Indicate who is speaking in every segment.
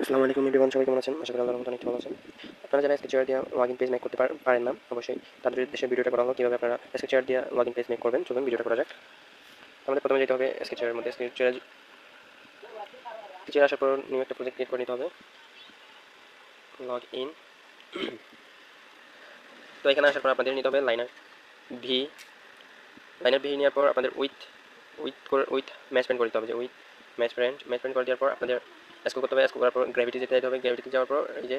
Speaker 1: আসসালামু আলাইকুম এভরিওয়ান সবাই কেমন আছেন? আশা করি আল্লাহর অনেক ভালো আছেন। আপনারা যারা স্কেচার দিয়ে লগইন পেজ মেক করতে পারেন না, অবশ্যই তাদের উদ্দেশ্যে ভিডিওটা করা হলো কীভাবে আপনারা স্কেচার দিয়ে লগইন পেজ মেক করবেন। চলুন ভিডিওটা করা যাক। আমাদের প্রথমে যেতে হবে স্কেচারের মধ্যে। স্কেচারে আসার পর নিউ একটা প্রজেক্ট ক্রিয়েট করে নিতে হবে। লগ ইন তো এখানে আসার পর আপনাদের নিতে হবে লাইনার ভি লাইনার ভি নেওয়ার পর আপনাদের উইথ উইথ করে উইথ ম্যাচ করে দিতে হবে যে উইথ ম্যাচ প্যান্ট ম্যাচ করে দেওয়ার পর আপনাদের স্কুল করতে হবে স্কুল করার পর গ্র্যাভিটি যেতে হবে গ্র্যাভিটিতে যাওয়ার পর এই যে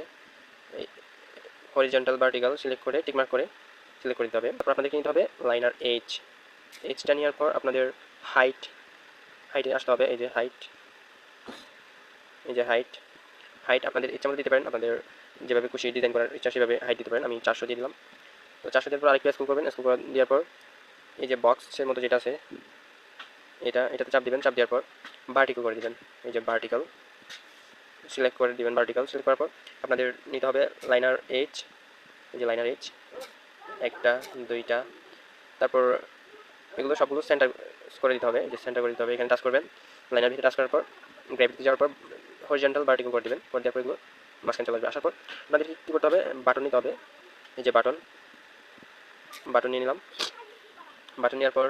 Speaker 1: হরিজন্টাল ভার্টিক্যাল সিলেক্ট করে টিকমার্ক করে সিলেক্ট করে দিতে হবে। তারপর আপনাদেরকে নিতে হবে লাইনার এইচ এইচটা নেওয়ার পর আপনাদের হাইট হাইটে আসতে হবে, এই যে হাইট এই যে হাইট হাইট আপনাদের ইচ্ছা মতো দিতে পারেন, আপনাদের যেভাবে খুশি ডিজাইন করার ইচ্ছা সেভাবে হাইট দিতে পারেন, আমি চারশো দিয়ে দিলাম। তো চারশো দেওয়ার পর আরেকটু স্কুল করবেন স্কুল দেওয়ার পর এই যে বক্সের মতো যেটা আছে, এটা, এটাতে চাপ দিবেন, চাপ দেওয়ার পর ভার্টিক্যাল করে দিবেন, এই যে ভার্টিক্যাল সিলেক্ট করে দিবেন ভার্টিক্যাল সিলেক্ট করার পর আপনাদের নিতে হবে লাইনার এইচ এই যে লাইনার এইচ একটা, দুইটা, তারপর এগুলো সবগুলো সেন্টার করে দিতে হবে যে সেন্টার করে দিতে হবে, এখানে টাচ করবেন লাইনার ভিতরে টাচ করার পর গ্র্যাভিটিতে যাওয়ার পর হরিজেন্টাল ভার্টিক্যাল করে দিবেন, করে দেওয়ার পর এগুলো মাঝখানে চলে আসবে। আসার পর আপনাদের কী করতে হবে বাটন নিতে হবে, এই যে বাটন বাটন নিয়ে নিলাম বাটন নেওয়ার পর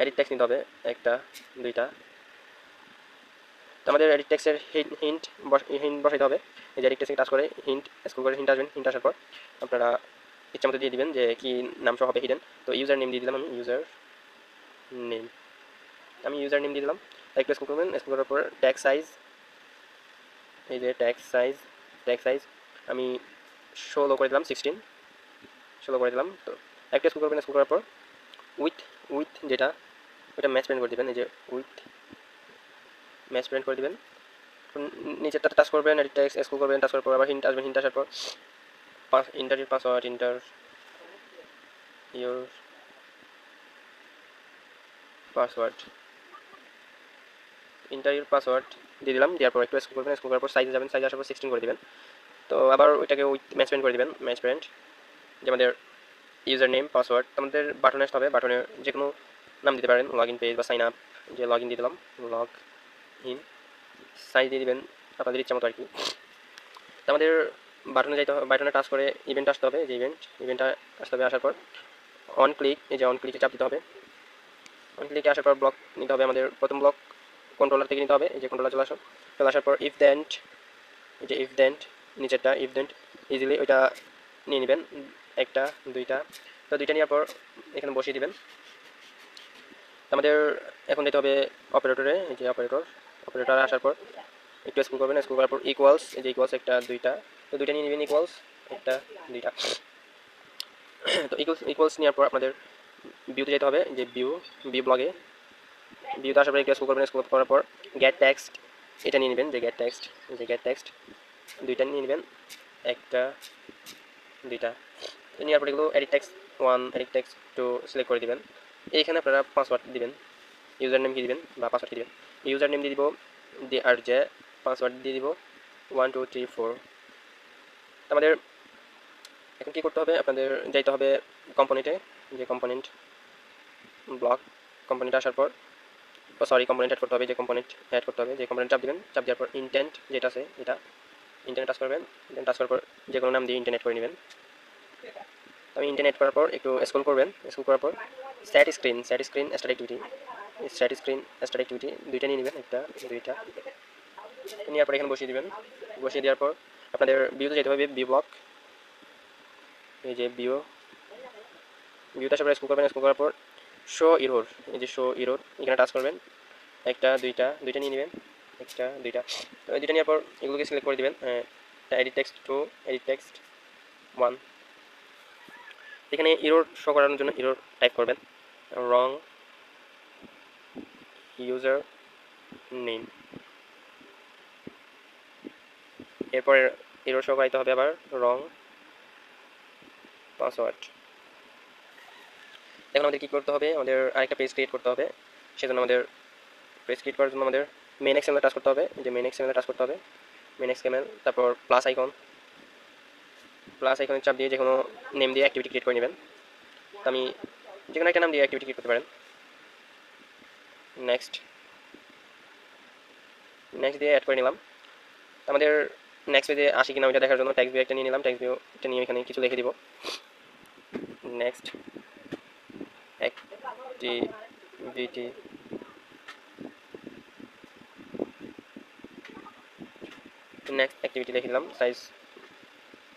Speaker 1: এডিট ট্যাক্স নিতে হবে, একটা, দুইটা তো আমাদের এডিট ট্যাক্সের হিন্ট হিন্ট বসাইতে হবে। এই যে এডিট ট্যাক্সে টাচ করে হিন্ট স্কুল করে হিন্ট আসবেন হিন্ট আসার পর আপনারা ইচ্ছা মতো দিয়ে দিবেন যে কী নাম সহ হবে হিডেন তো ইউজার নেম দিয়ে দিলাম আমি ইউজার নেম আমি ইউজার নেম দিয়ে দিলাম। একটু স্কুল করবেন স্কুল করার পর ট্যাক্স সাইজ এই যে ট্যাক্স সাইজ ট্যাক্স সাইজ আমি ষোলো করে দিলাম সিক্সটিন ষোলো করে দিলাম, তো একটা স্কুল করবেন স্কুল করার পর উইথ উইথ যেটা, ওটা ম্যাচ প্রিন্ট করে দেবেন, এই যে উইথ ম্যাচ প্রিন্ট করে দেবেন। নিচেরটা টাচ করবেন এডিট ট্যাক্স স্কুল করবেন টাচ করার পর আবার হিন্ট আসবেন হিন্ট আসার পর pass interview password enter your password ইন্টারভিউর পাসওয়ার্ড দিয়ে দিলাম, দেওয়ার পর একটু স্কুল করবেন স্কুল করার পর সাইজে যাবেন সাইজ আসার পর সিক্সটিন করে দেবেন। তো আবার ওইটাকে উইথ ম্যাচ প্রিন্ট করে দেবেন ম্যাচ প্রিন্ট যে আমাদের ইউজার নেম পাসওয়ার্ড আমাদের বাটনে আসতে হবে বাটনে যে কোনো নাম দিতে পারেন লগ ইন পেজ বা সাইন আপ যে লগ ইন দিয়ে দিলাম লগ সাইজ দিয়ে দেবেন, আপনাদের ইচ্ছা মতো আর কি। আমাদের বাটনে যাইতে হবে, বাটনে টাচ করে ইভেন্ট আসতে হবে, যে ইভেন্ট ইভেন্টটা আসতে হবে, আসার পর অন ক্লিক এই যে অন ক্লিকে চাপ দিতে হবে। অন ক্লিকে আসার পর ব্লক নিতে হবে আমাদের, প্রথম ব্লক কন্ট্রোলার থেকে নিতে হবে, এই যে কন্ট্রোলার চলে আসো। চলে আসার পর ইফ দেন্ট এই যে ইফ দেন্ট নিচেরটা ইফ দেন্ট ইজিলি ওইটা নিয়ে নেবেন, একটা, দুইটা। তো দুইটা নেওয়ার পর এখানে বসিয়ে দিবেন। আমাদের এখন দিতে হবে অপারেটরে এই যে অপারেটর অপারেটর আসার পর একটু স্কুল করবেন, স্কুল করার পর ইকুয়ালস এই যে ইকুয়ালস একটা, দুইটা। তো দুইটা নিয়ে নেবেন ইকুয়ালস একটা, দুইটা। তো ইকুয়ালস ইকুয়ালস নেওয়ার পর আপনাদের ভিউতে যেতে হবে, যে ভিউ ভিউ ব্লগে ভিউতে আসার পর একটু স্কুল করবেন, স্কুল করার পর গ্যাট টেক্সট এটা নিয়ে নেবেন, যে গ্যাট টেক্সট যে গ্যাট টেক্সট দুইটা নিয়ে নেবেন, একটা, দুইটা। নেওয়ার পর এগুলো edit text one edit text two select করে দিবেন। এইখানে আপনারা পাসওয়ার্ড দিবেন ইউজার নেম কি দিবেন বা পাসওয়ার্ড কি দিবেন। ইউজার নেম দিয়ে দিব দি আর যে পাসওয়ার্ড দিয়ে দিব ওয়ান টু থ্রি ফোর আমাদের এখন কী করতে হবে? আপনাদের যাইতে হবে কম্পোনেন্টে যে কম্পোনেন্ট ব্লক কম্পোনেন্ট আসার পর সরি কম্পোনেন্ট অ্যাড করতে হবে, যে কম্পোনেন্ট অ্যাড করতে হবে, যে কম্পোনেন্ট চাপ দিবেন, চাপ দেওয়ার পর ইন্টেন্ট যেটা আছে, এটা ইন্টারনেট টাচ করবেন ইন্টারনেট টাচ করার পর যে কোনো নাম দিয়ে ইন্টারনেট করে নেবেন। আমি ইন্টারনেট করার পর একটু স্ক্রল করবেন স্ক্রল করার পর set screen set screen start activity set screen start activity, দুইটা নিয়ে নেবেন, একটা দুইটা। নেওয়ার পর এখানে বসিয়ে দিবেন। বসিয়ে দেওয়ার পর আপনাদের ভিউতে যেতে হবে ভিউ ব্লক। এই যে ভিউ। ভিউতে আসার পর স্কুল করবেন স্কুল করার পর শো ইরোর এই যে শো ইরোর এখানে টাচ করবেন। একটা, দুইটা দুইটা নিয়ে নেবেন। একটা, দুইটা। তো দুইটা নেওয়ার পর এগুলোকে সিলেক্ট করে দেবেন। Edit text two edit text one এখানে ইরোর শো করানোর জন্য ইরোর টাইপ করবেন। রং ইউজার নেম এরপর শো করাইতে হবে আবার রং পাসওয়ার্ড এখন আমাদের কী করতে হবে? আমাদের আরেকটা পেজ ক্রিয়েট করতে হবে। সেজন্য আমাদের পেজ ক্রিয়েট করার জন্য আমাদের মেন এক্সএমএল টাচ করতে হবে। যে মেন এক্সএমএল টাচ করতে হবে। মেন এক্সএমএল তারপর প্লাস আইকন প্লাস আইকনের চাপ দিয়ে যে কোনো নেম দিয়ে অ্যাক্টিভিটি ক্রিয়েট করে নেবেন। তো আমি যে কোনো একটা নাম দিয়ে অ্যাক্টিভিটি ক্রিয়েট করতে পারেন। নেক্সট নেক্সট দিয়ে অ্যাড করে নিলাম। আমাদের নেক্সট পেজে আসি কিনা ওইটা দেখার জন্য। ট্যাক্স ভিউ একটা নিয়ে নিলাম। ট্যাক্স ভিউ একটা নিয়ে এখানে কিছু লিখে দিব। নেক্সট অ্যাক্টিভিটি নেক্সট অ্যাক্টিভিটি লিখে দিলাম। সাইজ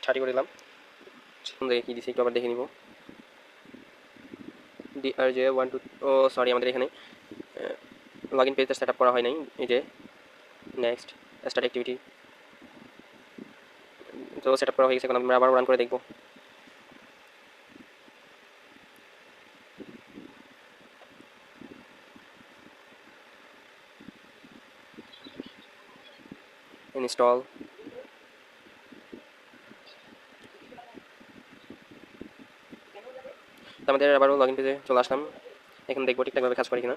Speaker 1: থার্টি করে দিলাম। জায়গায় কী দিছে একটু আবার দেখে নিব। D R J one two O sorry আমাদের এখানে লগ ইন পেজটা সেট আপ করা হয় নাই, এই যে নেক্সট স্টার্ট অ্যাক্টিভিটি তো সেট আপ করা হয়ে গেছে, এখন আমরা আবার রান করে দেখব। তো আমাদের আবারও লগ ইন পেজে চলে আসলাম। এখন দেখব ঠিকঠাকভাবে কাজ করে কিনা।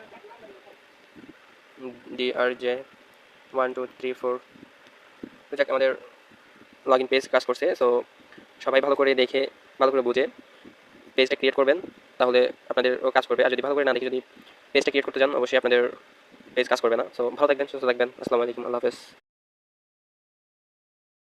Speaker 1: D R J one two three four তো যাক, আমাদের লগ ইন পেজ কাজ করছে সো সবাই ভালো করে দেখে, ভালো করে বুঝে পেজটা ক্রিয়েট করবেন, তাহলে আপনাদেরও কাজ করবে। আর যদি ভালো করে না দেখে যদি পেজটা ক্রিয়েট করতে চান, অবশ্যই আপনাদের পেজ কাজ করবে না। সো ভালো থাকবেন, সুস্থ থাকবেন। আসসালামু আলাইকুম, আল্লাহ হাফেজ।